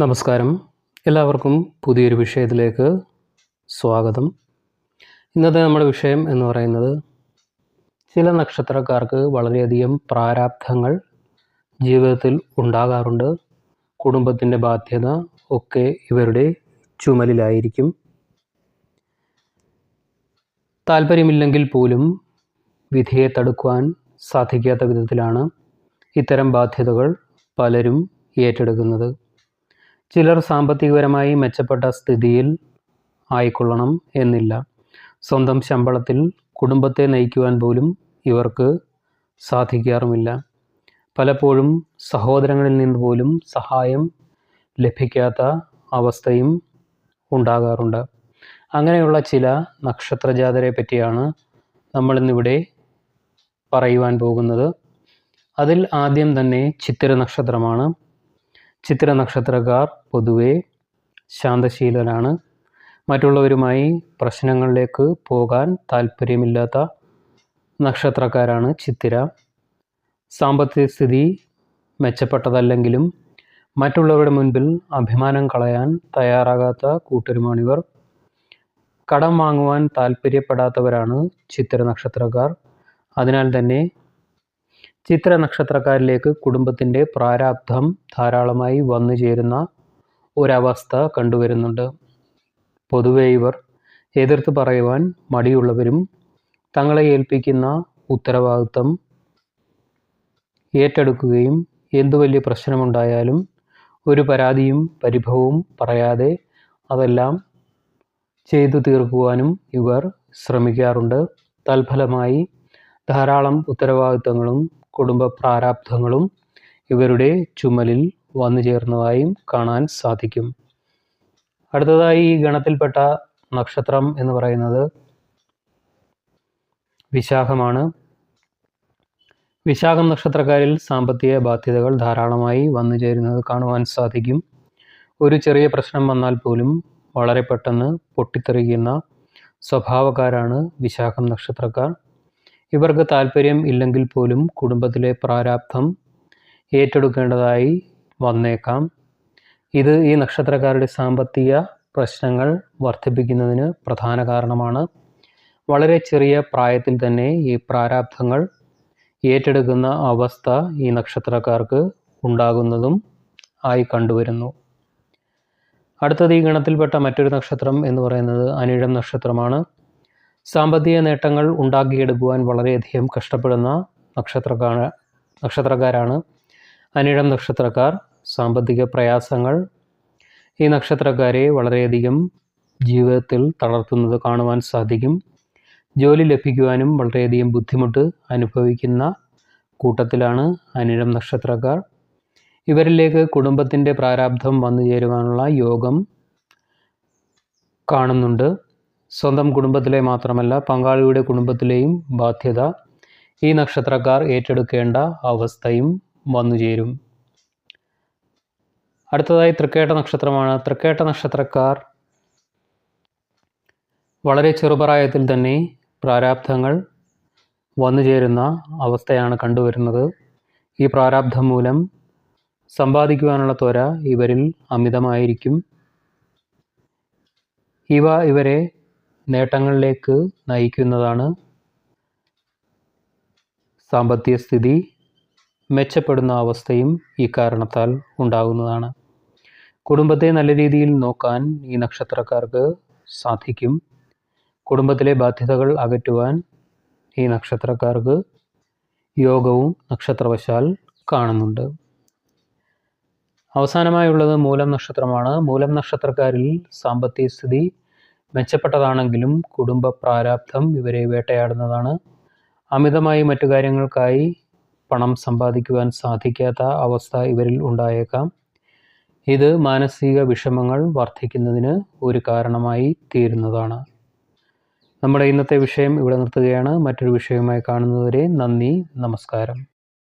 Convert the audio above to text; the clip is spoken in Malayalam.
നമസ്കാരം. എല്ലാവർക്കും പുതിയൊരു വിഷയത്തിലേക്ക് സ്വാഗതം. ഇന്നത്തെ നമ്മുടെ വിഷയം എന്ന് പറയുന്നത് ചില നക്ഷത്രക്കാർക്ക് വളരെയധികം പ്രാരാബ്ധങ്ങൾ ജീവിതത്തിൽ ഉണ്ടാകാറുണ്ട്. കുടുംബത്തിന്റെ ബാധ്യത ഒക്കെ ഇവരുടെ ചുമലിലായിരിക്കും. താല്പര്യമില്ലെങ്കിൽ പോലും വിധിയെ തടുക്കുവാൻ സാധിക്കാത്ത വിധത്തിലാണ് ഇത്തരം ബാധ്യതകൾ പലരും ഏറ്റെടുക്കുന്നത്. ചിലർ സാമ്പത്തികപരമായി മെച്ചപ്പെട്ട സ്ഥിതിയിൽ ആയിക്കൊള്ളണം എന്നില്ല. സ്വന്തം ശമ്പളത്തിൽ കുടുംബത്തെ നയിക്കുവാൻ പോലും ഇവർക്ക് സാധിക്കാറുമില്ല. പലപ്പോഴും സഹോദരങ്ങളിൽ നിന്ന് പോലും സഹായം ലഭിക്കാത്ത അവസ്ഥയും ഉണ്ടാകാറുണ്ട്. അങ്ങനെയുള്ള ചില നക്ഷത്രജാതരെ പറ്റിയാണ് നമ്മളിന്നിവിടെ പറയുവാൻ പോകുന്നത്. അതിൽ ആദ്യം തന്നെ ചിത്തിര നക്ഷത്രമാണ്. ചിത്തിര നക്ഷത്രക്കാർ പൊതുവെ ശാന്തശീലരാണ്. മറ്റുള്ളവരുമായി പ്രശ്നങ്ങളിലേക്ക് പോകാൻ താല്പര്യമില്ലാത്ത നക്ഷത്രക്കാരാണ് ചിത്തിര. സാമ്പത്തിക സ്ഥിതി മെച്ചപ്പെട്ടതല്ലെങ്കിലും മറ്റുള്ളവരുടെ മുൻപിൽ അഭിമാനം കളയാൻ തയ്യാറാകാത്ത കൂട്ടരുമാണിവർ. കടം വാങ്ങുവാൻ താല്പര്യപ്പെടാത്തവരാണ് ചിത്തിര നക്ഷത്രക്കാർ. അതിനാൽ തന്നെ ചിത്ര നക്ഷത്രക്കാരിലേക്ക് കുടുംബത്തിന്റെ പ്രാരാബ്ധം ധാരാളമായി വന്നു ചേരുന്ന ഒരവസ്ഥ കണ്ടുവരുന്നുണ്ട്. പൊതുവെ ഇവർ എതിർത്ത് പറയുവാൻ മടിയുള്ളവരും തങ്ങളെ ഏൽപ്പിക്കുന്ന ഉത്തരവാദിത്വം ഏറ്റെടുക്കുകയും എന്തു വലിയ പ്രശ്നമുണ്ടായാലും ഒരു പരാതിയും പരിഭവവും പറയാതെ അതെല്ലാം ചെയ്തു തീർക്കുവാനും ഇവർ ശ്രമിക്കാറുണ്ട്. തൽഫലമായി ധാരാളം ഉത്തരവാദിത്തങ്ങളും കുടുംബ പ്രാരാബ്ധങ്ങളും ഇവരുടെ ചുമലിൽ വന്നു ചേർന്നതായും കാണാൻ സാധിക്കും. അടുത്തതായി ഈ ഗണത്തിൽപ്പെട്ട നക്ഷത്രം എന്ന് പറയുന്നത് വിശാഖമാണ്. വിശാഖം നക്ഷത്രക്കാരിൽ സാമ്പത്തിക ബാധ്യതകൾ ധാരാളമായി വന്നു ചേരുന്നത് കാണുവാൻ സാധിക്കും. ഒരു ചെറിയ പ്രശ്നം വന്നാൽ പോലും വളരെ പെട്ടെന്ന് പൊട്ടിത്തെറിക്കുന്ന സ്വഭാവക്കാരാണ് വിശാഖം നക്ഷത്രക്കാർ. ഇവർക്ക് താല്പര്യം ഇല്ലെങ്കിൽ പോലും കുടുംബത്തിലെ പ്രാരാബ്ധം ഏറ്റെടുക്കേണ്ടതായി വന്നേക്കാം. ഇത് ഈ നക്ഷത്രക്കാരുടെ സാമ്പത്തിക പ്രശ്നങ്ങൾ വർദ്ധിപ്പിക്കുന്നതിന് പ്രധാന കാരണമാണ്. വളരെ ചെറിയ പ്രായത്തിൽ തന്നെ ഈ പ്രാരാബ്ധങ്ങൾ ഏറ്റെടുക്കുന്ന അവസ്ഥ ഈ നക്ഷത്രക്കാർക്ക് ഉണ്ടാകുന്നതും ആയി കണ്ടുവരുന്നു. അടുത്തത് ഈ ഗണത്തിൽപ്പെട്ട മറ്റൊരു നക്ഷത്രം എന്ന് പറയുന്നത് അനിഴം നക്ഷത്രമാണ്. സാമ്പത്തിക നേട്ടങ്ങൾ ഉണ്ടാക്കിയെടുക്കുവാൻ വളരെയധികം കഷ്ടപ്പെടുന്ന നക്ഷത്രക്കാണ് നക്ഷത്രക്കാരാണ് അനിഴം നക്ഷത്രക്കാർ സാമ്പത്തിക പ്രയാസങ്ങൾ ഈ നക്ഷത്രക്കാരെ വളരെയധികം ജീവിതത്തിൽ തളർത്തുന്നത് കാണുവാൻ സാധിക്കും. ജോലി ലഭിക്കുവാനും വളരെയധികം ബുദ്ധിമുട്ട് അനുഭവിക്കുന്ന കൂട്ടത്തിലാണ് അനിഴം നക്ഷത്രക്കാർ. ഇവരിലേക്ക് കുടുംബത്തിന്റെ പ്രാരാബ്ധം വന്നു ചേരുവാനുള്ള യോഗം കാണുന്നുണ്ട്. സ്വന്തം കുടുംബത്തിലെ മാത്രമല്ല പങ്കാളിയുടെ കുടുംബത്തിലെയും ബാധ്യത. ഈ നക്ഷത്രക്കാർ ഏറ്റെടുക്കേണ്ട അവസ്ഥയും വന്നുചേരും അടുത്തതായി തൃക്കേട്ട നക്ഷത്രമാണ്. തൃക്കേട്ട നക്ഷത്രക്കാർ വളരെ ചെറുപ്രായത്തിൽ തന്നെ പ്രാരാബ്ധങ്ങൾ വന്നുചേരുന്ന അവസ്ഥയാണ് കണ്ടുവരുന്നത്. ഈ പ്രാരാബ്ധം മൂലം സമ്പാദിക്കുവാനുള്ള ത്വര ഇവരിൽ അമിതമായിരിക്കും. ഇവ ഇവരെ നേട്ടങ്ങളിലേക്ക് നയിക്കുന്നതാണ് സാമ്പത്തിക സ്ഥിതി മെച്ചപ്പെടുന്ന അവസ്ഥയും ഈ കാരണത്താൽ ഉണ്ടാകുന്നതാണ്. കുടുംബത്തെ നല്ല രീതിയിൽ നോക്കാൻ ഈ നക്ഷത്രക്കാർക്ക് സാധിക്കും. കുടുംബത്തിലെ ബാധ്യതകൾ അകറ്റുവാൻ ഈ നക്ഷത്രക്കാർക്ക് യോഗവും നക്ഷത്രവശാൽ കാണുന്നുണ്ട്. അവസാനമായുള്ളത് മൂലം നക്ഷത്രമാണ്. മൂലം നക്ഷത്രക്കാരിൽ സാമ്പത്തിക സ്ഥിതി മെച്ചപ്പെട്ടതാണെങ്കിലും കുടുംബ പ്രാരാബ്ധം ഇവരെ വേട്ടയാടുന്നതാണ്. അമിതമായി മറ്റു കാര്യങ്ങൾക്കായി പണം സമ്പാദിക്കുവാൻ സാധിക്കാത്ത അവസ്ഥ ഇവരിൽ ഉണ്ടായേക്കാം. ഇത് മാനസിക വിഷമങ്ങൾ വർദ്ധിക്കുന്നതിന് ഒരു കാരണമായി തീരുന്നതാണ്. നമ്മുടെ ഇന്നത്തെ വിഷയം ഇവിടെ നിർത്തുകയാണ്. മറ്റൊരു വിഷയവുമായി കാണുന്നതുവരെ നന്ദി നമസ്കാരം.